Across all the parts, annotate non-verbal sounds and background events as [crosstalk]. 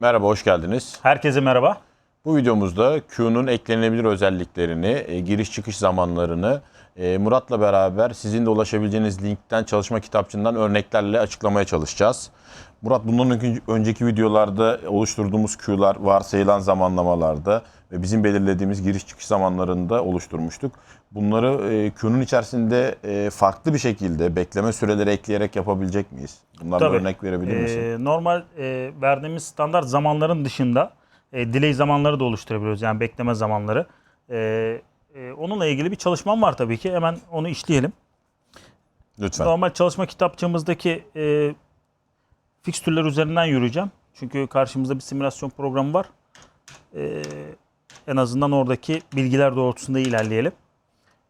Merhaba, hoş geldiniz. Herkese merhaba. Bu videomuzda Q'nun eklenebilir özelliklerini, e, giriş çıkış zamanlarını e, Murat'la beraber sizin de ulaşabileceğiniz linkten çalışma kitapçığından örneklerle açıklamaya çalışacağız. Murat bundan önce- önceki videolarda oluşturduğumuz Q'lar varsayılan zamanlamalarda ve bizim belirlediğimiz giriş çıkış zamanlarında oluşturmuştuk. Bunları e, Q'nun içerisinde farklı bir şekilde bekleme süreleri ekleyerek yapabilecek miyiz? Bunlardan Tabii. örnek verebilir misin? Ee, normal e, verdiğimiz standart zamanların dışında e, delay zamanları da oluşturabiliyoruz. Yani bekleme zamanları. E, e, onunla ilgili bir çalışmam var tabii ki. Hemen onu işleyelim. Lütfen. Normal çalışma kitapçığımızdaki e, fikstürler üzerinden yürüyeceğim. Çünkü karşımızda bir simülasyon programı var. E, en azından oradaki bilgiler doğrultusunda ilerleyelim.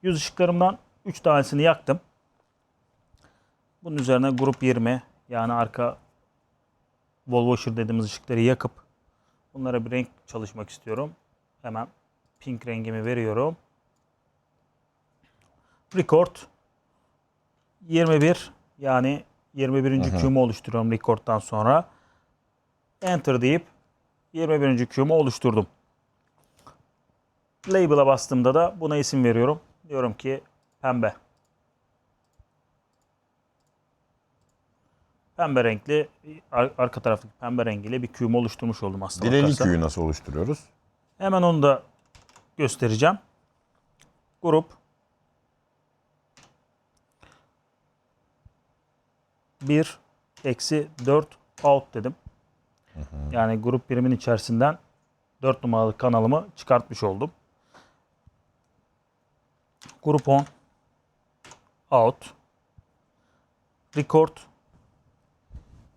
Yüz ışıklarımdan 3 tanesini yaktım. Bunun üzerine grup 20 yani arka washer dediğimiz ışıkları yakıp bunlara bir renk çalışmak istiyorum. Hemen pink rengimi veriyorum. Record 21 yani 21. Q'mu oluşturuyorum record'dan sonra. Enter deyip 21. Q'mu oluşturdum. Label'a bastığımda da buna isim veriyorum. Diyorum ki pembe. Pembe renkli ar- arka taraftaki pembe rengiyle bir Q'mu oluşturmuş oldum aslında. Dileli bakarsan. Q'yu nasıl oluşturuyoruz? Hemen onu da göstereceğim. Grup 1 eksi 4 out dedim. Yani grup birimin içerisinden 4 numaralı kanalımı çıkartmış oldum. Grup 10 out record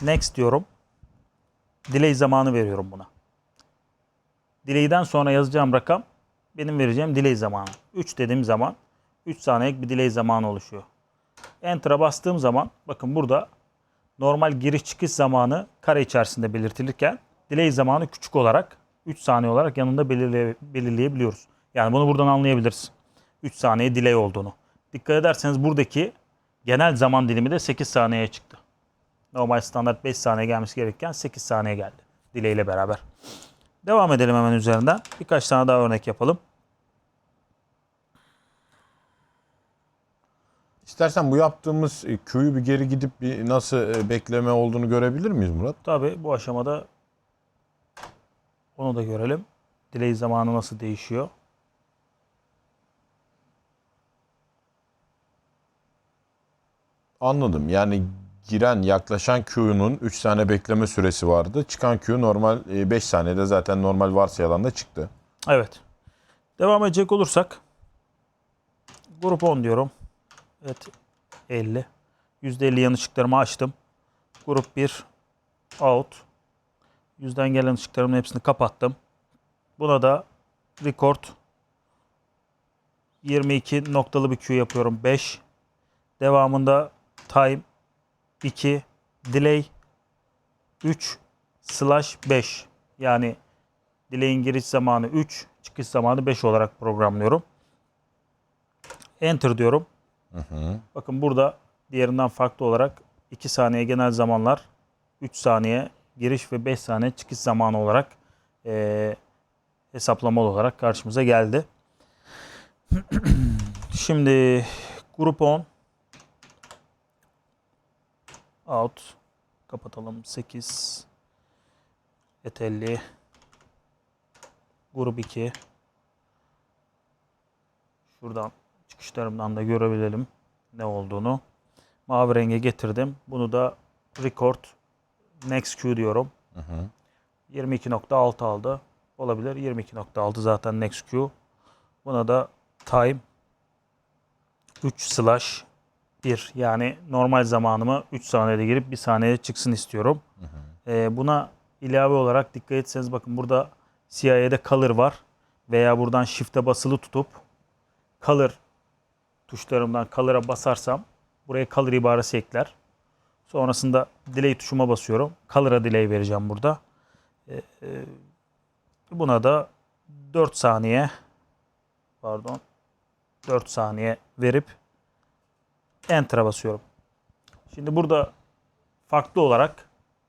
next diyorum. Delay zamanı veriyorum buna. Delay'den sonra yazacağım rakam benim vereceğim delay zamanı. 3 dediğim zaman 3 saniyelik bir delay zamanı oluşuyor. Enter'a bastığım zaman bakın burada normal giriş çıkış zamanı kare içerisinde belirtilirken delay zamanı küçük olarak 3 saniye olarak yanında belirleye- belirleyebiliyoruz. Yani bunu buradan anlayabiliriz. 3 saniye delay olduğunu. Dikkat ederseniz buradaki genel zaman dilimi de 8 saniyeye çıktı. Normal standart 5 saniye gelmesi gerekirken 8 saniye geldi. Delay ile beraber. Devam edelim hemen üzerinden. Birkaç tane daha örnek yapalım. İstersen bu yaptığımız e, Q'yu bir geri gidip bir nasıl e, bekleme olduğunu görebilir miyiz Murat? Tabi bu aşamada onu da görelim. Delay zamanı nasıl değişiyor. Anladım. Yani giren yaklaşan Q'nun 3 tane bekleme süresi vardı. Çıkan Q normal 5 saniyede zaten normal varsayılan da çıktı. Evet. Devam edecek olursak grup 10 diyorum. Evet 50. %50 yanlışlıklarımı açtım. Grup 1 out. Yüzden gelen ışıklarımın hepsini kapattım. Buna da record 22 noktalı bir Q yapıyorum. 5. Devamında time 2 delay 3 slash 5. Yani Delay'in giriş zamanı 3, çıkış zamanı 5 olarak programlıyorum. Enter diyorum. Bakın burada diğerinden farklı olarak 2 saniye genel zamanlar, 3 saniye giriş ve 5 saniye çıkış zamanı olarak eee hesaplamalı olarak karşımıza geldi. [clears throat] Şimdi grup 10 out kapatalım 8 et 50 Grup 2. Şuradan çıkışlarımdan da görebilelim ne olduğunu. Mavi renge getirdim. Bunu da record next Q diyorum. 22.6 aldı. Olabilir. 22.6 zaten next Q. Buna da time 3 slash 1 yani normal zamanımı 3 saniyede girip 1 saniyede çıksın istiyorum. Ee, buna ilave olarak dikkat etseniz bakın burada CIA'de color var. Veya buradan shift'e basılı tutup color tuşlarımdan color'a basarsam buraya color ibaresi ekler. Sonrasında delay tuşuma basıyorum. Color'a delay vereceğim burada. Ee, e, buna da 4 saniye pardon 4 saniye verip Enter'a basıyorum. Şimdi burada farklı olarak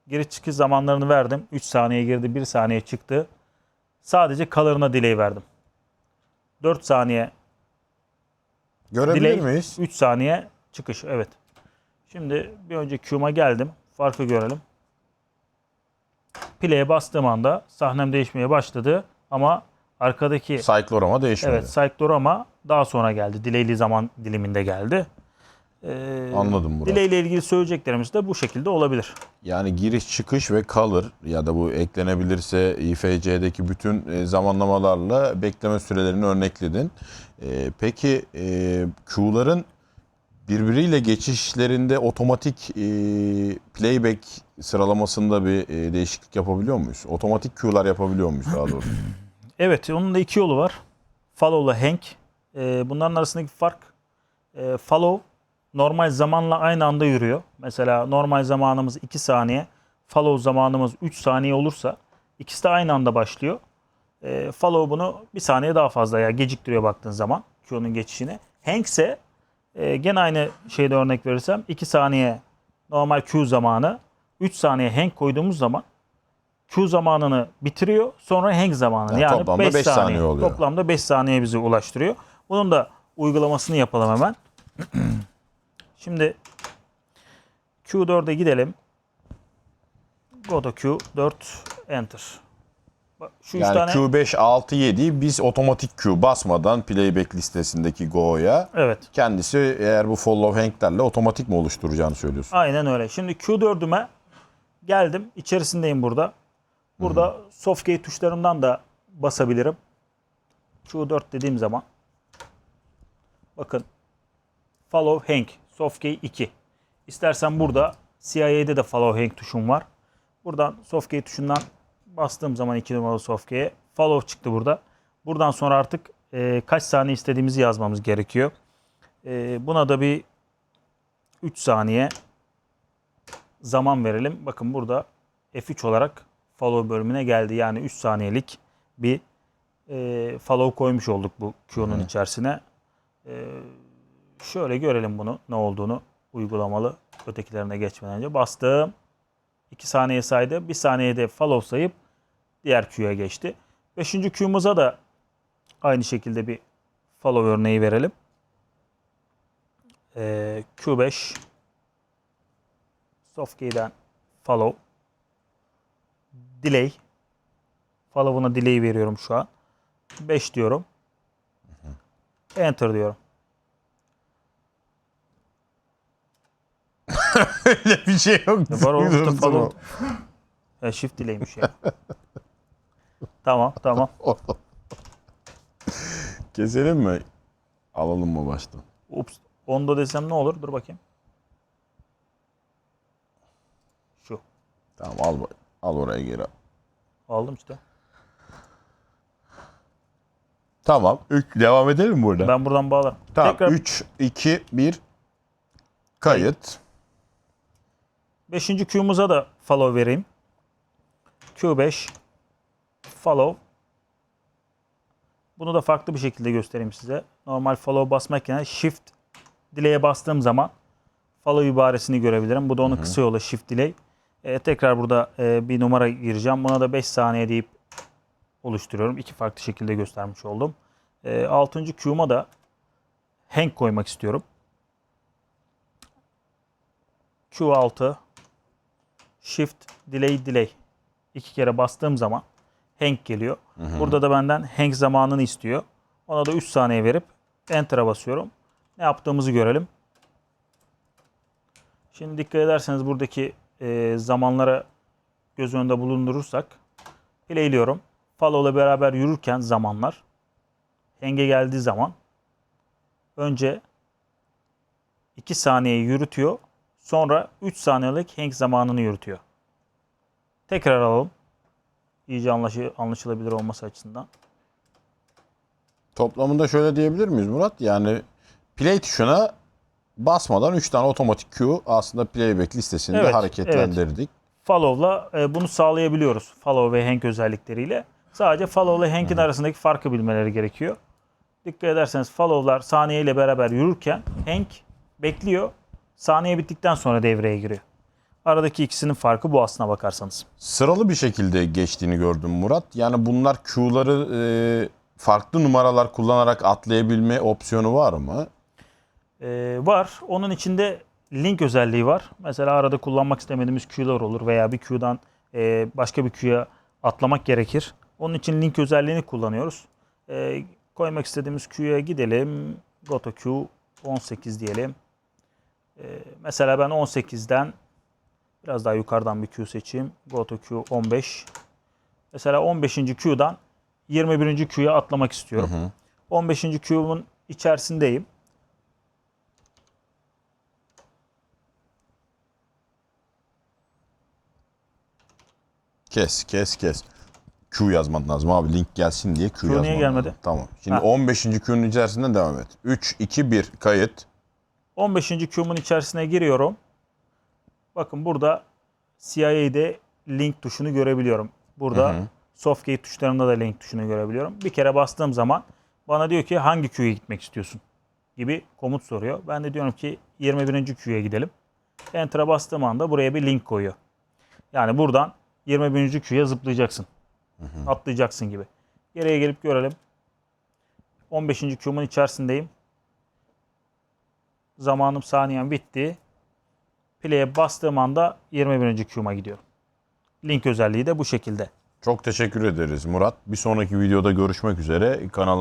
Giriş çıkış zamanlarını verdim. 3 saniye girdi, 1 saniye çıktı. Sadece color'ına delay verdim. 4 saniye Görebilir delay, miyiz? 3 saniye çıkış. Evet. Şimdi bir önce Q'ma geldim. Farkı görelim. Play'e bastığım anda sahnem değişmeye başladı ama arkadaki Cyclorama değişmedi. evet Cyclorama daha sonra geldi. Delay'li zaman diliminde geldi. Ee, Anladım Murat. Delay ile ilgili söyleyeceklerimiz de bu şekilde olabilir. Yani giriş çıkış ve color ya da bu eklenebilirse IFC'deki bütün e, zamanlamalarla bekleme sürelerini örnekledin. E, peki e, Q'ların birbiriyle geçişlerinde otomatik e, playback sıralamasında bir e, değişiklik yapabiliyor muyuz? Otomatik Q'lar yapabiliyor muyuz daha doğrusu? [clears throat] Evet, onun da iki yolu var. Follow ile Hank. Ee, bunların arasındaki fark e, follow normal zamanla aynı anda yürüyor. Mesela normal zamanımız 2 saniye, follow zamanımız 3 saniye olursa ikisi de aynı anda başlıyor. E, follow bunu bir saniye daha fazla ya geciktiriyor baktığın zaman Q'nun geçişini. Hank ise e, gene aynı şeyde örnek verirsem 2 saniye normal Q zamanı, 3 saniye Hank koyduğumuz zaman Q zamanını bitiriyor. Sonra hang zamanını. Yani Yani, toplamda 5 beş saniye, saniye oluyor. Toplamda 5 saniye bizi ulaştırıyor. Bunun da uygulamasını yapalım hemen. [clears throat] Şimdi Q4'e gidelim. Go to Q4 enter. Şu Yani tane Q5, 6, 7 biz otomatik Q basmadan playback listesindeki Go'ya evet. kendisi eğer bu follow hang'lerle otomatik mi oluşturacağını söylüyorsun? Aynen öyle. Şimdi Q4'üme geldim. İçerisindeyim burada. Burada soft key tuşlarımdan da basabilirim. Q4 dediğim zaman bakın follow hang soft key 2. İstersen burada CIA'de de follow hang tuşum var. Buradan soft key tuşundan bastığım zaman 2 numaralı soft key'e follow çıktı burada. Buradan sonra artık e, kaç saniye istediğimizi yazmamız gerekiyor. E, buna da bir 3 saniye zaman verelim. Bakın burada F3 olarak follow bölümüne geldi. Yani 3 saniyelik bir e, follow koymuş olduk bu Q'nun içerisine. E, şöyle görelim bunu ne olduğunu uygulamalı ötekilerine geçmeden önce. Bastım. 2 saniye saydı. 1 saniyede follow sayıp diğer Q'ya geçti. 5. Q'muza da aynı şekilde bir follow örneği verelim. E, Q5 Softkey'den follow. Delay. Follow'una delay veriyorum şu an. 5 diyorum. Enter diyorum. [laughs] Öyle bir şey yok. Var Duydum, follow. Ya shift delay'miş ya. tamam tamam. [laughs] Keselim mi? Alalım mı baştan? Ups. Onda desem ne olur? Dur bakayım. Şu. Tamam al al oraya geri. Aldım işte. Tamam. Üç, devam edelim mi burada? Ben buradan bağlarım. tamam. Tekrar 3, 2, 1. Kayıt. 5. Q'muza da follow vereyim. Q5 follow. Bunu da farklı bir şekilde göstereyim size. Normal follow basmak yerine shift delay'e bastığım zaman follow ibaresini görebilirim. Bu da onun kısa yolu shift delay. Ee, tekrar burada e, bir numara gireceğim. Buna da 5 saniye deyip oluşturuyorum. İki farklı şekilde göstermiş oldum. E, 6. Q'ma da hang koymak istiyorum. Q6 Shift Delay Delay iki kere bastığım zaman hang geliyor. Burada da benden hang zamanını istiyor. Ona da 3 saniye verip Enter'a basıyorum. Ne yaptığımızı görelim. Şimdi dikkat ederseniz buradaki e, zamanlara göz önünde bulundurursak playliyorum. Follow ile beraber yürürken zamanlar hang'e geldiği zaman önce 2 saniye yürütüyor. Sonra 3 saniyelik hang zamanını yürütüyor. Tekrar alalım. İyice anlaşı, anlaşılabilir olması açısından. Toplamında şöyle diyebilir miyiz Murat? Yani play tuşuna basmadan 3 tane otomatik Q aslında playback listesinde Evet, hareketlendirdik. Follow'la e, bunu sağlayabiliyoruz. Follow ve hang özellikleriyle. Sadece follow ile hang'in arasındaki farkı bilmeleri gerekiyor. Dikkat ederseniz follow'lar saniye ile beraber yürürken hang bekliyor. Saniye bittikten sonra devreye giriyor. Aradaki ikisinin farkı bu aslına bakarsanız. Sıralı bir şekilde geçtiğini gördüm Murat. Yani bunlar Q'ları e, farklı numaralar kullanarak atlayabilme opsiyonu var mı? Ee, var. Onun içinde link özelliği var. Mesela arada kullanmak istemediğimiz Q'lar olur veya bir Q'dan e, başka bir Q'ya atlamak gerekir. Onun için link özelliğini kullanıyoruz. Ee, koymak istediğimiz Q'ya gidelim. Goto Q 18 diyelim. Ee, mesela ben 18'den biraz daha yukarıdan bir Q seçeyim. Goto Q 15. Mesela 15. Q'dan 21. Q'ya atlamak istiyorum. 15. Q'mun içerisindeyim. Kes, kes, kes. Q yazman lazım abi. Link gelsin diye Q, Q yazman niye gelmedi? lazım. Tamam. Şimdi Ha. 15. Q'nun içerisinden devam et. 3, 2, 1 kayıt. 15. Q'mun içerisine giriyorum. Bakın burada CIA'de link tuşunu görebiliyorum. Burada Softgate tuşlarında da link tuşunu görebiliyorum. Bir kere bastığım zaman bana diyor ki hangi Q'ya gitmek istiyorsun gibi komut soruyor. Ben de diyorum ki 21. Q'ya gidelim. Enter'a bastığım anda buraya bir link koyuyor. Yani buradan 21. Q'ya zıplayacaksın. Atlayacaksın gibi. Geriye gelip görelim. 15. Q'mun içerisindeyim. Zamanım saniyem bitti. Play'e bastığım anda 21. Q'ma gidiyorum. Link özelliği de bu şekilde. Çok teşekkür ederiz Murat. Bir sonraki videoda görüşmek üzere. Kanal